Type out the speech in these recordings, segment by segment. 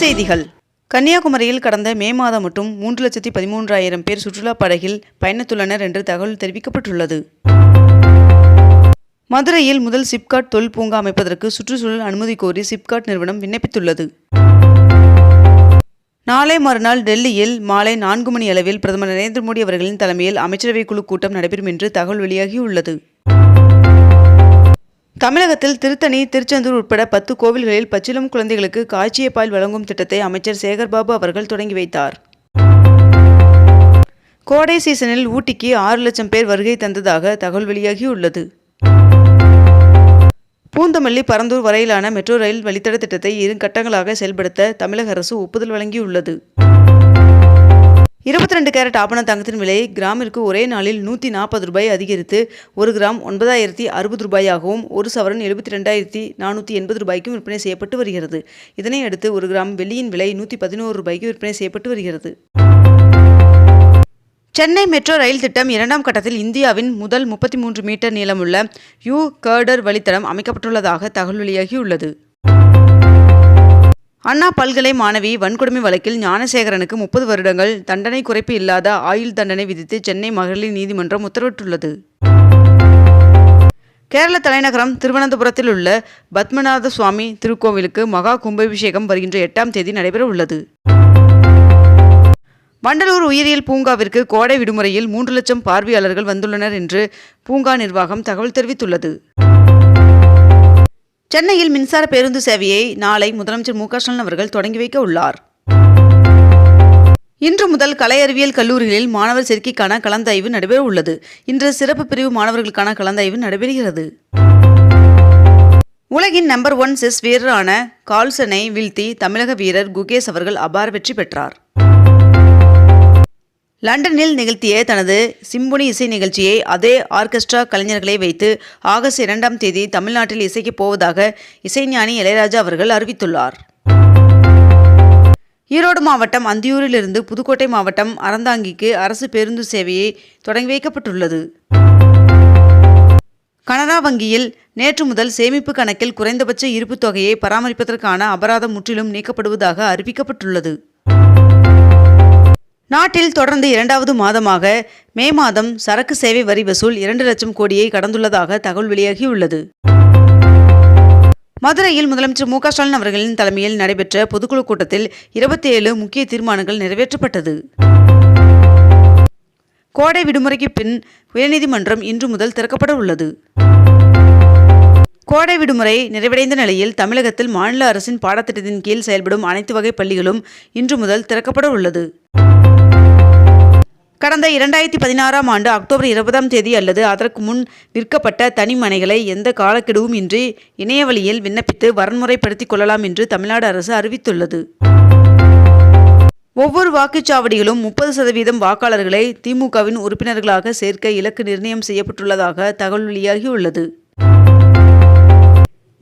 செய்திகள். கன்னியாகுமரியில் கடந்த மே மாதம் மட்டும் மூன்று லட்சத்தி பதிமூன்றாயிரம் பேர் சுற்றுலா படகில் பயணித்துள்ளனர் என்று தகவல் தெரிவிக்கப்பட்டுள்ளது. மதுரையில் முதல் சிப்காட் தொழில் பூங்கா அமைப்பதற்கு சுற்றுச்சூழல் அனுமதி கோரி சிப்காட் நிறுவனம் விண்ணப்பித்துள்ளது. நாளை மறுநாள் டெல்லியில் மாலை நான்கு மணி அளவில் பிரதமர் நரேந்திர மோடி அவர்களின் தலைமையில் அமைச்சரவை குழு கூட்டம் நடைபெறும் என்று தகவல் வெளியாகியுள்ளது. தமிழகத்தில் திருத்தணி திருச்செந்தூர் உட்பட பத்து கோவில்களில் பச்சிளம் குழந்தைகளுக்கு காய்ச்சிய பால் வழங்கும் திட்டத்தை அமைச்சர் சேகர்பாபு அவர்கள் தொடங்கி வைத்தார். கோடை சீசனில் ஊட்டிக்கு ஆறு லட்சம் பேர் வருகை தந்ததாக தகவல் வெளியாகியுள்ளது. பூந்தமல்லி பரந்தூர் வரையிலான மெட்ரோ ரயில் வழித்தட திட்டத்தை இரு கட்டங்களாக செயல்படுத்த தமிழக அரசு ஒப்புதல் வழங்கியுள்ளது. இருபத்தி ரெண்டு கேரட் ஆபண தங்கத்தின் விலை கிராமிற்கு ஒரே நாளில் நூற்றி நாற்பது ரூபாய் அதிகரித்து ஒரு கிராம் ஒன்பதாயிரத்தி அறுபது ரூபாயாகவும் ஒரு சவரன் எழுபத்தி ரெண்டாயிரத்தி நானூற்றி எண்பது ரூபாய்க்கும் விற்பனை செய்யப்பட்டு வருகிறது. இதனை அடுத்து ஒரு கிராம் வெள்ளியின் விலை நூற்றி பதினோரு ரூபாய்க்கு விற்பனை செய்யப்பட்டு வருகிறது. சென்னை மெட்ரோ ரயில் திட்டம் இரண்டாம் கட்டத்தில் இந்தியாவின் முதல் முப்பத்தி மூன்று மீட்டர் நீளமுள்ள யூ கர்டர் வழித்தடம் அமைக்கப்பட்டுள்ளதாக தகவல் வெளியாகியுள்ளது. அண்ணா பல்கலை மாணவி வன்கொடுமை வழக்கில் ஞானசேகரனுக்கு முப்பது வருடங்கள் தண்டனை குறைப்பு இல்லாத ஆயுள் தண்டனை விதித்து சென்னை மகளிர் நீதிமன்றம் உத்தரவிட்டுள்ளது. கேரள தலைநகரம் திருவனந்தபுரத்தில் உள்ள பத்மநாத சுவாமி திருக்கோவிலுக்கு மகா கும்பாபிஷேகம் வருகின்ற எட்டாம் தேதி நடைபெற உள்ளது வண்டலூர் உயிரியல் பூங்காவிற்கு கோடை விடுமுறையில் மூன்று லட்சம் பார்வையாளர்கள் வந்துள்ளனர் என்று பூங்கா நிர்வாகம் தகவல் தெரிவித்துள்ளது. சென்னையில் மின்சார பேருந்து சேவையை நாளை முதலமைச்சர் மு க ஸ்டாலின் அவர்கள் தொடங்கி வைக்க உள்ளார். இன்று முதல் கலை அறிவியல் கல்லூரிகளில் மாணவர் சேர்க்கைக்கான கலந்தாய்வு நடைபெற உள்ளது. இன்று சிறப்பு பிரிவு மாணவர்களுக்கான கலந்தாய்வு நடைபெறுகிறது. உலகின் நம்பர் ஒன் செஸ் வீரரான கால்சனை வீழ்த்தி தமிழக வீரர் குகேஷ் அவர்கள் அபார வெற்றி பெற்றார். லண்டனில் நிகழ்த்திய தனது சிம்பொனி இசை நிகழ்ச்சியை அதே ஆர்கெஸ்ட்ரா கலைஞர்களை வைத்து ஆகஸ்ட் இரண்டாம் தேதி தமிழ்நாட்டில் இசைக்கப் போவதாக இசைஞானி இளையராஜா அவர்கள் அறிவித்துள்ளார். ஈரோடு மாவட்டம் அந்தியூரிலிருந்து புதுக்கோட்டை மாவட்டம் அறந்தாங்கிக்கு அரசு பேருந்து சேவையை தொடங்கி வைக்கப்பட்டுள்ளது. கனரா வங்கியில் நேற்று முதல் சேமிப்பு கணக்கில் குறைந்தபட்ச இருப்பு தொகையை பராமரிப்பதற்கான அபராதம் முற்றிலும் நீக்கப்படுவதாக அறிவிக்கப்பட்டுள்ளது. நாட்டில் தொடர்ந்து இரண்டாவது மாதமாக மே மாதம் சரக்கு சேவை வரி வசூல் இரண்டு லட்சம் கோடியை கடந்துள்ளதாக தகவல் வெளியாகியுள்ளது. மதுரையில் முதலமைச்சர் மு க ஸ்டாலின் அவர்களின் தலைமையில் நடைபெற்ற பொதுக்குழு கூட்டத்தில் இருபத்தி ஏழு முக்கிய தீர்மானங்கள் நிறைவேற்றப்பட்டது. கோடை விடுமுறைக்கு பின் உயர்நீதிமன்றம் இன்று முதல் திறக்கப்பட உள்ளது. கோடை விடுமுறை நிறைவடைந்த நிலையில் தமிழகத்தில் மாநில அரசின் பாடத்திட்டத்தின் கீழ் செயல்படும் அனைத்து வகை பள்ளிகளும் இன்று முதல் திறக்கப்பட உள்ளது. கடந்த இரண்டாயிரத்தி பதினாறாம் ஆண்டு அக்டோபர் இருபதாம் தேதி அல்லது அதற்கு முன் விற்கப்பட்ட தனிமனைகளை எந்த காலக்கெடுவும் இன்றி இணையவழியில் விண்ணப்பித்து வரன்முறைப்படுத்திக் கொள்ளலாம் என்று தமிழ்நாடு அரசு அறிவித்துள்ளது. ஒவ்வொரு வாக்குச்சாவடியிலும் முப்பது சதவீதம் வாக்காளர்களை திமுகவின் உறுப்பினர்களாக சேர்க்க இலக்கு நிர்ணயம் செய்யப்பட்டுள்ளதாக தகவல் வெளியாகியுள்ளது.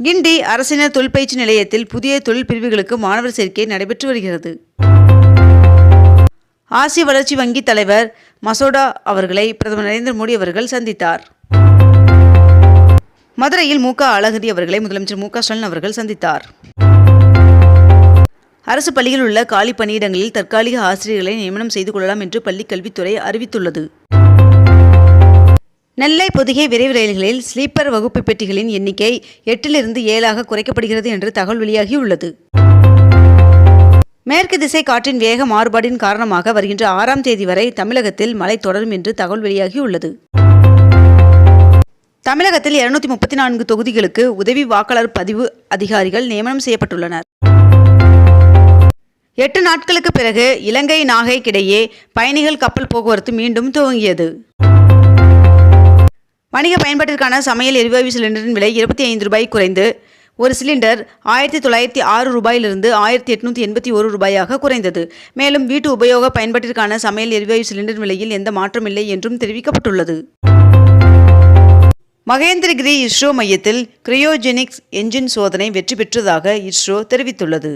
கிண்டி அரசினர் தொழிற்பயிற்சி நிலையத்தில் புதிய தொழில் பிரிவுகளுக்கு மாணவர் சேர்க்கை நடைபெற்று வருகிறது. ஆசிய வளர்ச்சி வங்கி தலைவர் மசோடா அவர்களை பிரதமர் நரேந்திர மோடி அவர்கள் சந்தித்தார். மதுரையில் மு க. அழகிரி அவர்களை முதலமைச்சர் மு க. ஸ்டாலின் அவர்கள் சந்தித்தார். அரசு பள்ளியில் உள்ள காலி பணியிடங்களில் தற்காலிக ஆசிரியர்களை நியமனம் செய்து கொள்ளலாம் என்று பள்ளிக் கல்வித்துறை அறிவித்துள்ளது. நெல்லை பொதுகை விரைவு ரயில்களில் ஸ்லீப்பர் வகுப்பு பெட்டிகளின் எண்ணிக்கை எட்டிலிருந்து ஏழாக குறைக்கப்படுகிறது என்று தகவல் வெளியாகியுள்ளது. மேற்கு திசை காற்றின் வேக மாறுபாடின் காரணமாக வருகின்ற ஆறாம் தேதி வரை தமிழகத்தில் மழை தொடரும் என்று தகவல் வெளியாகியுள்ளது தமிழகத்தில் இருநூத்தி முப்பத்தி நான்கு தொகுதிகளுக்கு உதவி வாக்காளர் பதிவு அதிகாரிகள் நியமனம் செய்யப்பட்டுள்ளனர். எட்டு நாட்களுக்கு பிறகு இலங்கை நாகைக்கிடையே பயணிகள் கப்பல் போக்குவரத்து மீண்டும் துவங்கியது. வணிக பயன்பாட்டிற்கான சமையல் எரிவாயு சிலிண்டரின் விலை இருபத்தி ஐந்து ரூபாய் குறைந்து ஒரு சிலிண்டர் ஆயிரத்தி தொள்ளாயிரத்தி ஆறு ரூபாயிலிருந்து ஆயிரத்தி எட்நூற்றி எண்பத்தி ஒரு ரூபாயாக குறைந்தது. மேலும் வீட்டு உபயோக பயன்பாட்டிற்கான சமையல் எரிவாயு சிலிண்டர் விலையில் எந்த மாற்றமில்லை என்றும் தெரிவிக்கப்பட்டுள்ளது. மகேந்திரகிரி இஸ்ரோ மையத்தில் கிரியோஜெனிக்ஸ் என்ஜின் சோதனை வெற்றி பெற்றதாக இஸ்ரோ தெரிவித்துள்ளது.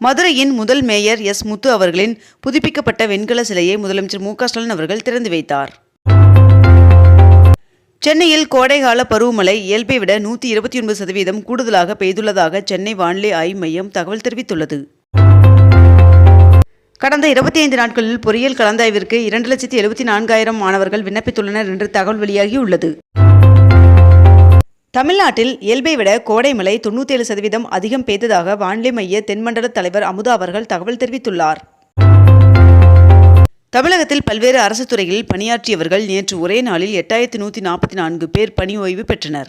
மதுரையின் முதல் மேயர் எஸ் முத்து அவர்களின் புதுப்பிக்கப்பட்ட வெண்கல சிலையை முதலமைச்சர் மு க ஸ்டாலின் அவர்கள் திறந்து வைத்தார். சென்னையில் கோடைகால பருவமழை இயல்பை விட நூற்றி இருபத்தி ஒன்பது சதவீதம் கூடுதலாக பெய்துள்ளதாக சென்னை வானிலை ஆய்வு மையம் தகவல் தெரிவித்துள்ளது. கடந்த இருபத்தி ஐந்து நாட்களில் பொறியியல் கலந்தாய்விற்கு இரண்டு லட்சத்தி எழுபத்தி நான்காயிரம் மாணவர்கள் விண்ணப்பித்துள்ளனர் என்று தகவல் வெளியாகியுள்ளது தமிழ்நாட்டில் இயல்பை விட கோடை மழை தொண்ணூற்றி ஏழு சதவீதம் அதிகம் பெய்ததாக வானிலை மைய தென்மண்டல தலைவர் அமுதா அவர்கள் தகவல் தெரிவித்துள்ளார். தமிழகத்தில் பல்வேறு அரசு துறைகளில் பணியாற்றியவர்கள் நேற்று ஒரே நாளில் எட்டாயிரத்தி நூற்றி நாற்பத்தி நான்கு பேர் பணி ஓய்வு பெற்றனர்.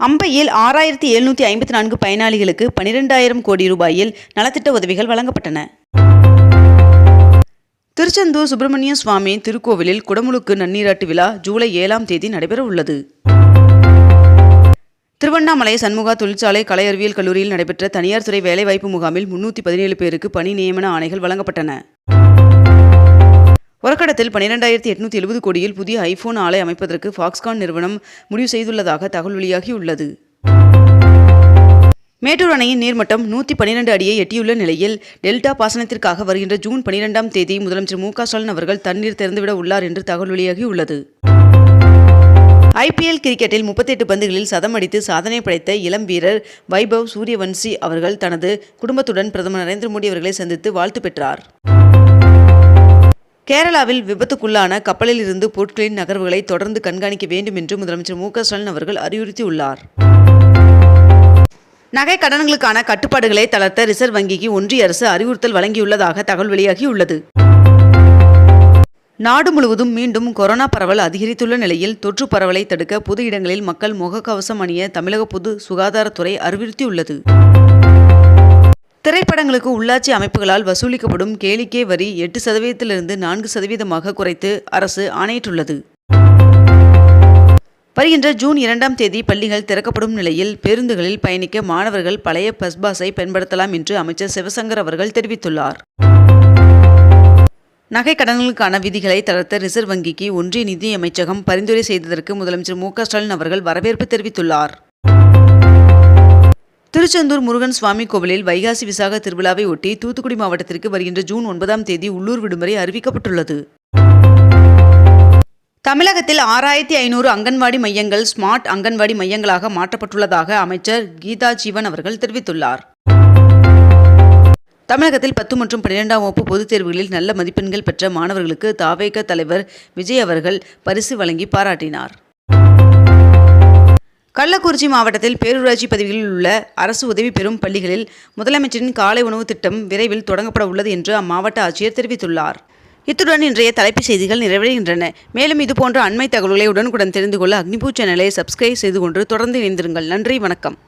அம்பையில் ஆறாயிரத்தி எழுநூற்றி ஐம்பத்தி நான்கு பயனாளிகளுக்கு பனிரெண்டாயிரம் கோடி ரூபாயில் நலத்திட்ட உதவிகள் வழங்கப்பட்டன. திருச்செந்தூர் சுப்பிரமணிய சுவாமி திருக்கோவிலில் குடமுழுக்கு நன்னீராட்டு விழா ஜூலை ஏழாம் தேதி நடைபெற உள்ளது திருவண்ணாமலை சண்முகா தொழிற்சாலை கலை அறிவியல் கல்லூரியில் நடைபெற்ற தனியார் துறை வேலைவாய்ப்பு முகாமில் முன்னூற்றி பதினேழு பேருக்கு பணி நியமன ஆணைகள் வழங்கப்பட்டன. உரக்கடத்தில் பனிரெண்டாயிரத்தி எட்நூற்றி எழுபது கோடியில் புதிய ஐபோன் ஆலை அமைப்பதற்கு ஃபாக்ஸ்கான் நிறுவனம் முடிவு செய்துள்ளதாக தகவல் வெளியாகியுள்ளது. மேட்டூர் அணையின் நீர்மட்டம் நூற்றி பன்னிரண்டு அடியை எட்டியுள்ள நிலையில் டெல்டா பாசனத்திற்காக வருகின்ற ஜூன் பனிரெண்டாம் தேதி முதலமைச்சர் மு க ஸ்டாலின் அவர்கள் தண்ணீர் திறந்துவிட உள்ளார் என்று தகவல் வெளியாகியுள்ளது. ஐபிஎல் கிரிக்கெட்டில் முப்பத்தெட்டு பந்துகளில் சதம் அடித்து சாதனை படைத்த இளம் வீரர் வைபவ் சூரியவன்சி அவர்கள் தனது குடும்பத்துடன் பிரதமர் நரேந்திர மோடி அவர்களை சந்தித்து வாழ்த்து பெற்றார். கேரளாவில் விபத்துக்குள்ளான கப்பலில் இருந்து பொருட்களின் நகர்வுகளை தொடர்ந்து கண்காணிக்க வேண்டும் என்று முதலமைச்சர் மு ஸ்டாலின் அவர்கள் அறிவுறுத்தியுள்ளார். நகை கடன்களுக்கான கட்டுப்பாடுகளை தளர்த்த ரிசர்வ் வங்கிக்கு ஒன்றிய அரசு அறிவுறுத்தல் வழங்கியுள்ளதாக தகவல் வெளியாகியுள்ளது. நாடு முழுவதும் மீண்டும் கொரோனா பரவல் அதிகரித்துள்ள நிலையில் தொற்று பரவலை தடுக்க பொது இடங்களில் மக்கள் முகக்கவசம் அணிய தமிழக பொது சுகாதாரத்துறை அறிவுறுத்தியுள்ளது. திரைப்படங்களுக்கு உள்ளாட்சி அமைப்புகளால் வசூலிக்கப்படும் கேளிக்கை வரி எட்டு சதவீதத்திலிருந்து நான்கு சதவீதமாக குறைத்து அரசு ஆணையிட்டுள்ளது. வருகின்ற ஜூன் இரண்டாம் தேதி பள்ளிகள் திறக்கப்படும் நிலையில் பேருந்துகளில் பயணிக்க மாணவர்கள் பழைய பஸ் பாஸை பயன்படுத்தலாம் என்று அமைச்சர் சிவசங்கர் அவர்கள் தெரிவித்துள்ளார். நகை கடன்களுக்கான விதிகளை தளர்த்த ரிசர்வ் வங்கிக்கு ஒன்றிய நிதி அமைச்சகம் பரிந்துரை செய்ததற்கு முதலமைச்சர் மு ஸ்டாலின் அவர்கள் வரவேற்பு தெரிவித்துள்ளார். திருச்செந்தூர் முருகன் சுவாமி கோவிலில் வைகாசி விசாக திருவிழாவை ஒட்டி தூத்துக்குடி மாவட்டத்திற்கு வருகின்ற ஜூன் ஒன்பதாம் தேதி உள்ளூர் விடுமுறை அறிவிக்கப்பட்டுள்ளது. தமிழகத்தில் ஆறாயிரத்தி ஐநூறு அங்கன்வாடி மையங்கள் ஸ்மார்ட் அங்கன்வாடி மையங்களாக மாற்றப்பட்டுள்ளதாக அமைச்சர் கீதா ஜீவன் அவர்கள் தெரிவித்துள்ளார். தமிழகத்தில் பத்து மற்றும் பன்னிரெண்டாம் வகுப்பு பொதுத் தேர்வுகளில் நல்ல மதிப்பெண்கள் பெற்ற மாணவர்களுக்கு தாவேக தலைவர் விஜய் அவர்கள் பரிசு வழங்கி பாராட்டினார். கள்ளக்குறிச்சி மாவட்டத்தில் பேரூராட்சி பதவிகளில் உள்ள அரசு உதவி பெறும் பள்ளிகளில் முதலமைச்சரின் காலை உணவு திட்டம் விரைவில் தொடங்கப்பட உள்ளது என்று அம்மாவட்ட ஆட்சியர் தெரிவித்துள்ளார். இத்துடன் இன்றைய தலைப்புச் செய்திகள் நிறைவடைகின்றன. மேலும் இதுபோன்ற அண்மை தகவல்களை உடனுக்குடன் தெரிந்து கொள்ள அக்னிபூ சேனலை சப்ஸ்கிரைப் செய்து கொண்டு தொடர்ந்து இணைந்திருங்கள். நன்றி வணக்கம்.